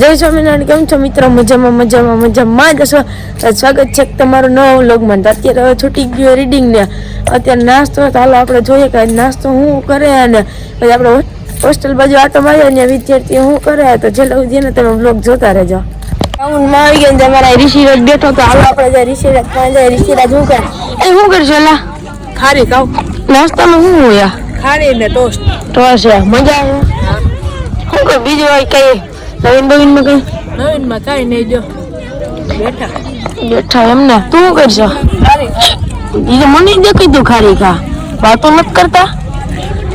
જય સ્વામિનારાયણ કેમ છો મિત્રો? મજામાં મજામાં મજામાં. જ હશો સ્વાગત છે તમારું નવો વ્લોગમાં. અત્યારે હવે છૂટી ગયો રીડિંગ ને અત્યારે નાસ્તો હાલો આપણે જોઈએ કે નાસ્તો હું કરે અને પછી આપણે હોસ્ટેલ બાજુ આટો માર્યો ને વિદ્યાર્થીઓ શું કરે. તો છેલ્લે સુધી ને તમે વ્લોગ જોતા રહેજો. ગ્રાઉન્ડમાં આવી ગયા તમારા ઋષિરાજ બેઠો તો હાલો આપણે જાય ઋષિરાજ પણ જાય ઋષિરાજ શું કરે? એ શું કરશો એલા ખારી ખાવ. નાસ્તામાં શું હોય ખારી ને ટોસ્ટ. ટોસ્ટ મજા આવે? શું કર? બીજું હોય કઈ? નવીન બવીનમાં કઈ? નવીનમાં કઈ નહીં જો. બેઠા. બેઠા એમને. તું કરશો? એ મને દેખાય તું ખારી ખા. વાતો નથી કરતા?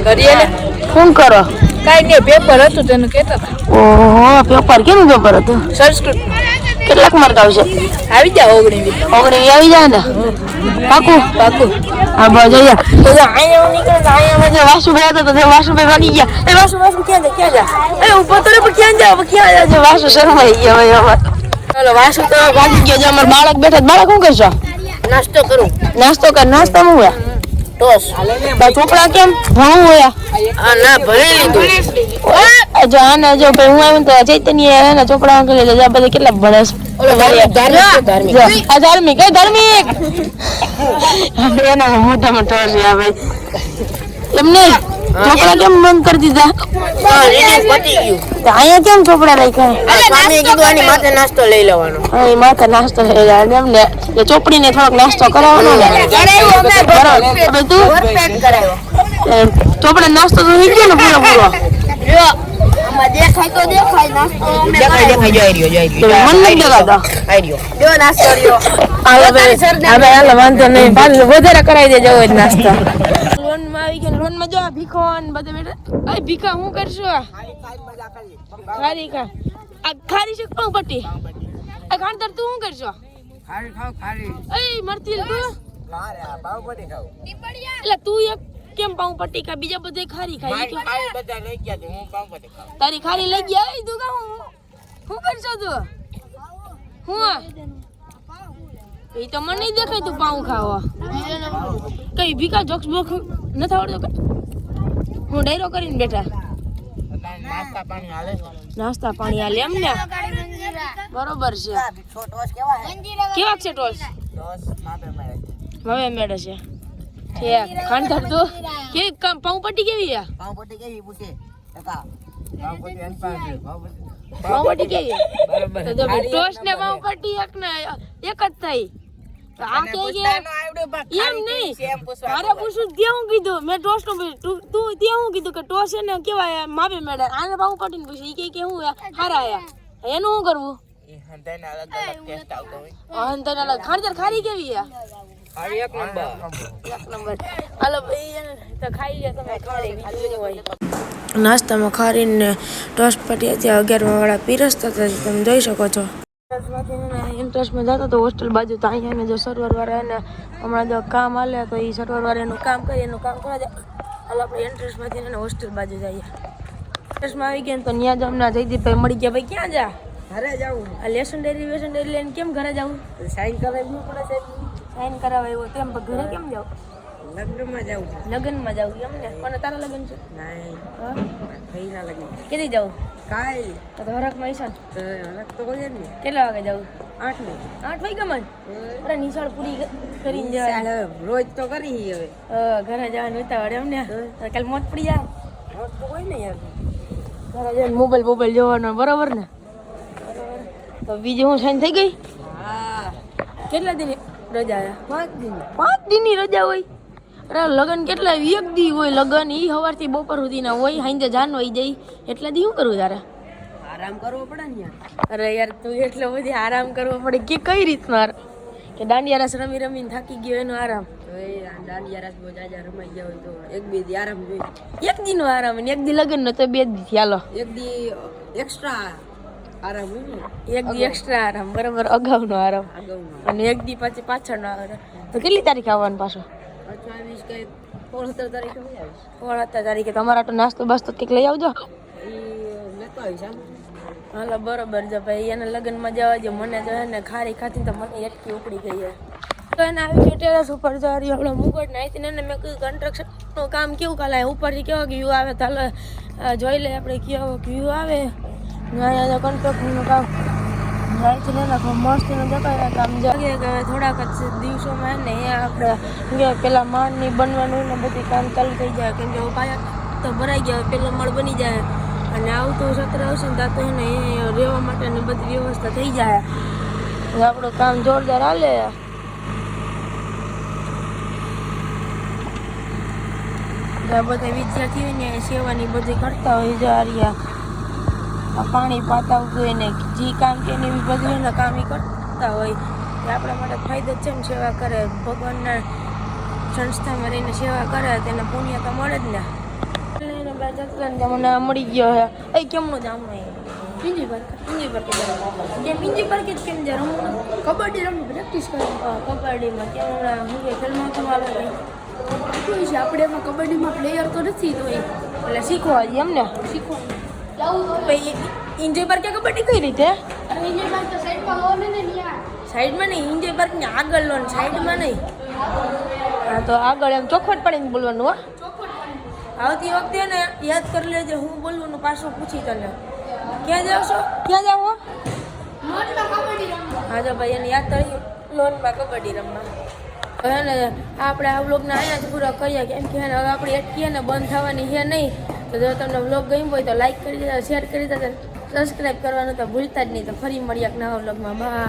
કરીએ ને. શું કરો? કઈ નહીં પેપર હતું તેનું કહેતા હતા. ઓહો પેપર કેનું પેપર હતું? સંસ્કૃત કેટલાક માર્ક આવશે? આવી જાવ ઓગણી ઓગણી આવી જાય ને? પાકું? પાકું. હા બસ જઈએ તો જો અહીંયા નીકળે તો અહીંયા જે વાસુભાઈ હતા તો વાસુભાઈ ભાગી ગયા. એ વાસુ વાસુ ક્યાં જાય? ક્યાં જા એ ઉપર તો ક્યાં જાય? ક્યાં જાય? છે વાસુ શરમાઈ ગયા ભાઈ હવે. ચાલો વાસુ તો ભાગી ગયો છે. અમાર બાળક બેઠા. બાળક શું કરશો? નાસ્તો કરું. નાસ્તો કર. નાસ્તો હું હોય? ટોસ. ચોપડા કેમ? ભણવું હોય? આ ના ભરી લીધું. જો આને જો ભાઈ હું આવ્યું તો ચૈતન્ય ચોપડા અંકલ બધા કેટલા ભણે છે ઓલો ધાર્મિક ધાર્મિક. જો, આ ધાર્મિક એ ધાર્મિક. એના મોટા મોટા છે આ ભાઈ એમને ચોપડા કેમ બંધ કરી દીધા? અહીંયા કેમ ચોપડા રાખ્યા? માથે નાસ્તો લઈ લેવાનો. હા માથે નાસ્તો થઈ જાય અને એમને એ ચોપડીને થોડોક નાસ્તો કરાવવાનો ને. એ, ચોપડા નાસ્તો તો થઈ ગયો ને પૂરો પૂરો દેખાય તો દેખાય નાસ્તો દેખાય દેખાય જઈ રહ્યો જઈ તો મન નથી દેખાતો. રહ્યો જો નાસ્તો રહ્યો. હાલો ભાઈ હવે વાંધો નહીં. પાલ વધારે કરાઈ દેજો હોય નાસ્તો. લોનમાં આવી ગયા લોનમાં જો આ ભીખો ને બધા બેઠા. અય ભીખા હું કરશો ખારી આ ખારી છે કોણ પટ્ટી? આ ખાણતર તું શું કરશો? ખારી ખાવ ખારી. અય મરતી તું. એટલે તું એક કેમ પાઉં પટ્ટી ખા બીજા બધે ખારી ખાય. ઈ ખારી બધા લઈ ગયા છે હું બાવપટી ખાવ તારી ખારી લઈ ગયા એ તું કહું? શું કરશો તું હું? એ તો મને નહીં દેખાય તું પાઉં ખાવા. કઈ ભીખા જોક્સ બોક્સ નથી આવડતો હું ડાયરો કરીને બેઠા. નાસ્તા પાણી હાલે નાસ્તા પાણી આલે એમ ને? બરોબર છે. કેવા છે ટોસ? હવે મેળે છે. ઠીક ખાંડધર ધરતો કેવી કામ પાઉં પટ્ટી કેવી છે? બાવપટી કેવી પૂછે? કાકા. બાવપટી એન પાસે બાવપટી પાઉં પટ્ટી કેવી? બરાબર. તો જો ટોસ ને પાઉં પટ્ટી એક ને એક જ થઈ. તો આ કે કે એમ નહીં. મારે પૂછું ત્યાં હું કીધું? મેં ટોસનું પૂછ્યું. તું તું ત્યાં હું કીધું કે ટોસ એને ને કેવાય માપે મેળે. આને પાઉં પટી ને પૂછ્યું કે કે હું હારા આયા. એનું શું કરવું? અંતર અલગ ખાંડધર ખારી કેવી છે? એક નંબર. એક નંબર. હાલો ભાઈ તો ખાઈ લે તમે હોય. નાસ્તામાં ખારીને ટોસ્ટ પટી અત્યારે અગિયારમાં વાળા પીરસતા હતા તમે જોઈ શકો છો. ઇન્ટરેસ્ટમાં જતો તો હોસ્ટેલ બાજુ તો અહીંયા જો સર્વર વાળા એને હમણાં જો કામ હાલે તો એ સર્વર વાળા એનું કામ કરી એનું કામ કરવા જાય હાલ આપણે ઇન્ટરેસ્ટમાંથી એને હોસ્ટેલ બાજુ જઈએ. ઇન્ટરેસ્ટમાં આવી ગયા ને તો ત્યાં જ હમણાં જયદીપભાઈ મળી ગયા. ભાઈ ક્યાં જા? ઘરે જાવ આ લેસન ડેરી વેસન ડેરી લઈને કેમ ઘરે જવું સાઈન કરાવવું પડે સાહેબ. સાઈન કરાવવા આવ્યો તેમ ઘરે કેમ જાવ? લગ્નમાં જાવ લગ્નમાં જાવ એમ ને? કોને તારા લગ્ન છે? નહીં હા? ભાઈના લગ્ન કેદી જાવ? કાલ. તો તો હરખમાં હશે ને. તો કોઈ ને. કેટલા વાગે જાવ? આઠ ને. આઠ વાગે માં અરે નિશાળ પૂરી કરીને જવાય રોજ તો કરી હવે. અ, ઘરે જવાનું ઉતાવળ એમ ને. કાલ મોત પડી જાય. મોત તો કોઈ નહીં યાર. ઘરે જઈને મોબાઈલ મોબાઈલ જોવાનો બરાબર ને? તો બીજું હું સાઈન થઈ ગઈ? હા. કેટલા દિન રજા પાંચ દિન પાંચ દિનની રજા હોય? અરે લગન કેટલા એક દી હોય લગન ઈ સવારથી બપોર સુધીના હોય હાંજે જાન હોય જાય એટલા દી શું કરવું તારે? આરામ કરવો પડે ને યાર. અરે યાર તું એટલો બધી આરામ કરવો પડે કે કઈ રીતનો કે દાંડિયા રસ રમી રમીને થાકી ગયો એનો આરામ. તો દાંડિયા રાસ બહુ જાજા રમાઈ ગયા હોય તો એક બે દી આરામ જોઈએ. એક દીનો આરામ ને એક દી લગન નો તો બે દી ચાલો એક દી એક્સ્ટ્રા એક દી એક્સ્ટ્રા આરામ બરાબર? અગાઉનો આરામ. અને એક દી પછી પાછળનો આરામ. તો કેટલી તારીખ આવવાનું પાછો? સત્તર તારીખે તમારા તો નાસ્તો બાસ્તો કંઈક લઈ આવજો. હાલો બરોબર છે. ભાઈ એને લગ્નમાં જવા જો મને તો એને ખારી ખાતી તો મને એટલી ઉપડી ગઈ છે. તો એને આવી ગયું ટેરેસ ઉપર જો રહ્યો હમણાં મુગટ નાખી એને મેં કીધું કન્સ્ટ્રક્શનનું કામ કેવું કાલે ઉપરથી કેવો વ્યૂ આવે? તો જોઈ લે આપણે કેવો વ્યૂ આવે. અહીંયા કન્સ્ટ્રક્શનનું કામ. જાય છે ને નાખો મસ્તનું દેખાય કામ જાગે કે થોડાક જ દિવસોમાં ને આપણે પેલા માળની બનવાનું ને બધી કામ ચાલુ થઈ જાય. કેમ કે પાયા તો ભરાઈ ગયા પેલો માળ બની જાય. અને આવતું સત્ર આવશે ને તો એને રહેવા માટેની બધી વ્યવસ્થા થઈ જાય. આપણું કામ જોરદાર હાલે. બધા વિદ્યાર્થીઓને સેવાની બધી કરતા હોય છે આર્યા પાણી પાતાવતું હોય ને જે કામ કે એની એવી બધું એના કામ એ કરતા હોય. એ આપણા માટે ફાયદો જ છે ને સેવા કરે. ભગવાનના સંસ્થામાં રહીને સેવા કરે તેને પુણ્ય તો મળે જ ને. એટલે મને મળી ગયો હે એ કેમનું જામ બીજી પર પિંજી પર કેમ બીજી પર કે કેમ જે રમવું કબડ્ડી રમવું પ્રેક્ટિસ કરી. કબડ્ડીમાં કેમ હમણાં હું કે તો આવે છે આપણે એમાં કબડ્ડીમાં પ્લેયર તો નથી તો એટલે શીખવા જઈએ એમ ને? શીખવા ઇન્જોય પાર્ક કે કબડ્ડી કઈ રીતે? સાઈડમાં નહીં ઇન્જોય પાર્ક ને આગળ લો ને સાઈડમાં નહીં. હા તો આગળ એમ ચોખવટ પડીને બોલવાનું હો. આવતી વખતે ને યાદ કરી લેજે હું બોલવાનું પાછું પૂછી તને. ક્યાં જાવ છો? ક્યાં જાવ હો? જો ભાઈ એને યાદ કરી લોનમાં કબડ્ડી રમવા. હવે ને આપણે આ વ્લોગને અહીંયા જ પૂરા કરીએ કેમ કે હવે આપણે અટકીએ ને બંધ થવાની છે નહીં. તો જો તમને વ્લોગ ગમ્યો હોય તો લાઈક કરી દેજો શેર કરી દેજો સબસ્ક્રાઈબ કરવાનું તો ભૂલતા જ નહીં. તો ફરી મળીએ નવા વ્લોગમાં બાય